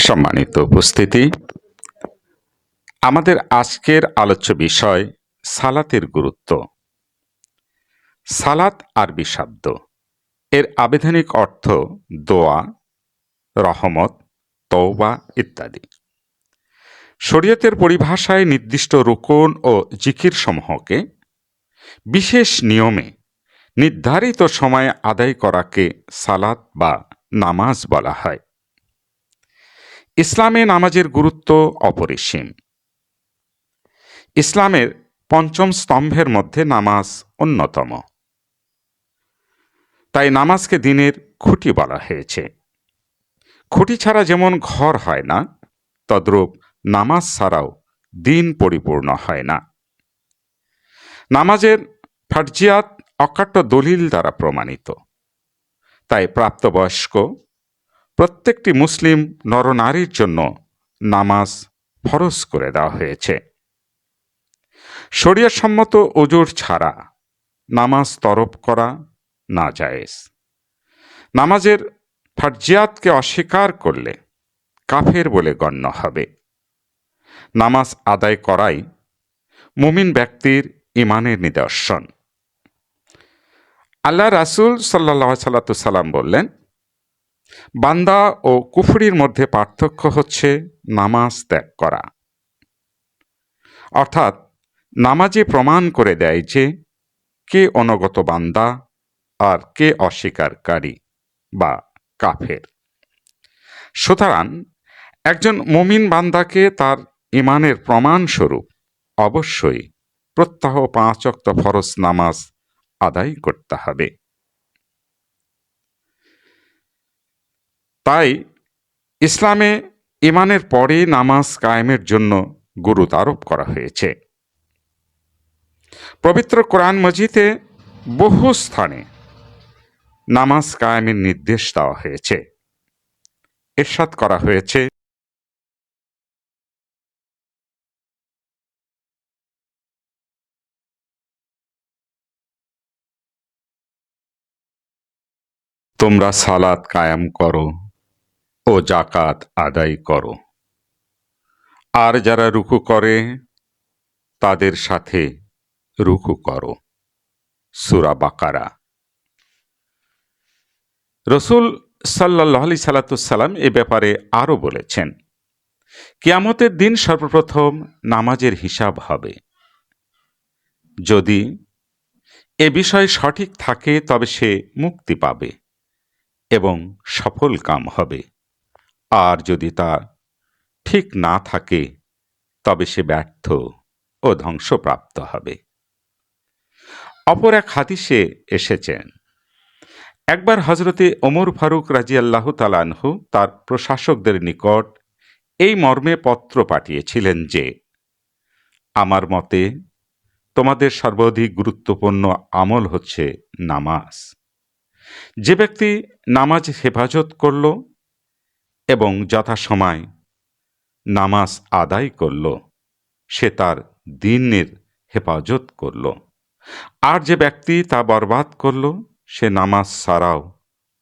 সম্মানিত উপস্থিতি। আমাদের আজকের আলোচ্য বিষয় সালাতের গুরুত্ব। সালাত আরবি শব্দ এর আবেদনিক অর্থ দোয়া, রহমত, তওবা ইত্যাদি। শরীয়তের পরিভাষায় নির্দিষ্ট রুকন ও জিকির সমূহকে বিশেষ নিয়মে নির্ধারিত সময়ে আদায় করাকে সালাত বা নামাজ বলা হয়। ইসলামে নামাজের গুরুত্ব অপরিসীম। ইসলামের পঞ্চম স্তম্ভের মধ্যে নামাজ অন্যতম। তাই নামাজকে দিনের খুঁটি বলা হয়েছে। খুঁটি ছাড়া যেমন ঘর হয় না, তদ্রূপ নামাজ ছাড়াও দিন পরিপূর্ণ হয় না। নামাজের ফার্জিয়াত অকাট্য দলিল দ্বারা প্রমাণিত। তাই প্রাপ্তবয়স্ক প্রত্যেকটি মুসলিম নরনারীর জন্য নামাজ ফরজ করে দেওয়া হয়েছে। সম্মত ওজোর ছাড়া নামাজ তরফ করা না জায়েজ নামাজের ফার্জিয়াতকে অস্বীকার করলে কাফের বলে গণ্য হবে। নামাজ আদায় করাই মুমিন ব্যক্তির ইমানের নিদর্শন। আল্লাহ রাসুল সাল্লাহ সাল্লাম বললেন বান্দা ও কুফরির মধ্যে পার্থক্য হচ্ছে নামাজ ত্যাগ করা। অর্থাৎ নামাজে প্রমাণ করে দেয় যে কে অনগত বান্দা আর কে অস্বীকারী বা কাফের। সুতরাং একজন মুমিন বান্দাকে তার ইমানের প্রমাণস্বরূপ অবশ্যই প্রত্যাহ পাঁচ অক্ত ফরজ নামাজ আদায় করতে হবে। তাই ইসলামে ইমানের পরে নামাজ কায়েমের জন্য গুরুত্ব আরোপ করা হয়েছে। পবিত্র কোরআন মজিদে বহু স্থানে নামাজ কায়েমের নির্দেশ দেওয়া হয়েছে। এরশাদ করা হয়েছে, তোমরা সালাত কায়াম করো ও জাকাত আদায় করো। আর যারা রুকু করে, তাদের সাথে রুকু করো। সুরা বাকারা। রসুল সাল্লাহ আলি সাল্লাতুসাল্লাম এ ব্যাপারে আরও বলেছেন, কিয়ামতের দিন সর্বপ্রথম নামাজের হিসাব হবে। যদি এ বিষয় সঠিক থাকে, তবে সে মুক্তি পাবে এবং সফল কাম হবে। আর যদি তা ঠিক না থাকে, তবে সে ব্যর্থ ও ধ্বংসপ্রাপ্ত হবে। অপর এক হাদিসে এসেছেন, একবার হজরতে ওমর ফারুক রাজি আল্লাহ তালানহু তার প্রশাসকদের নিকট এই মর্মে পত্র পাঠিয়েছিলেন যে, আমার মতে তোমাদের সর্বাধিক গুরুত্বপূর্ণ আমল হচ্ছে নামাজ। যে ব্যক্তি নামাজ হেফাজত করল এবং যথাসময় নামাজ আদায় করল। সে তার দিনের হেফাজত করল। আর যে ব্যক্তি তা বরবাদ করল, সে নামাজ ছাড়াও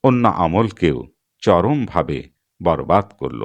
অন্য আমলকেও চরমভাবে বরবাদ করল।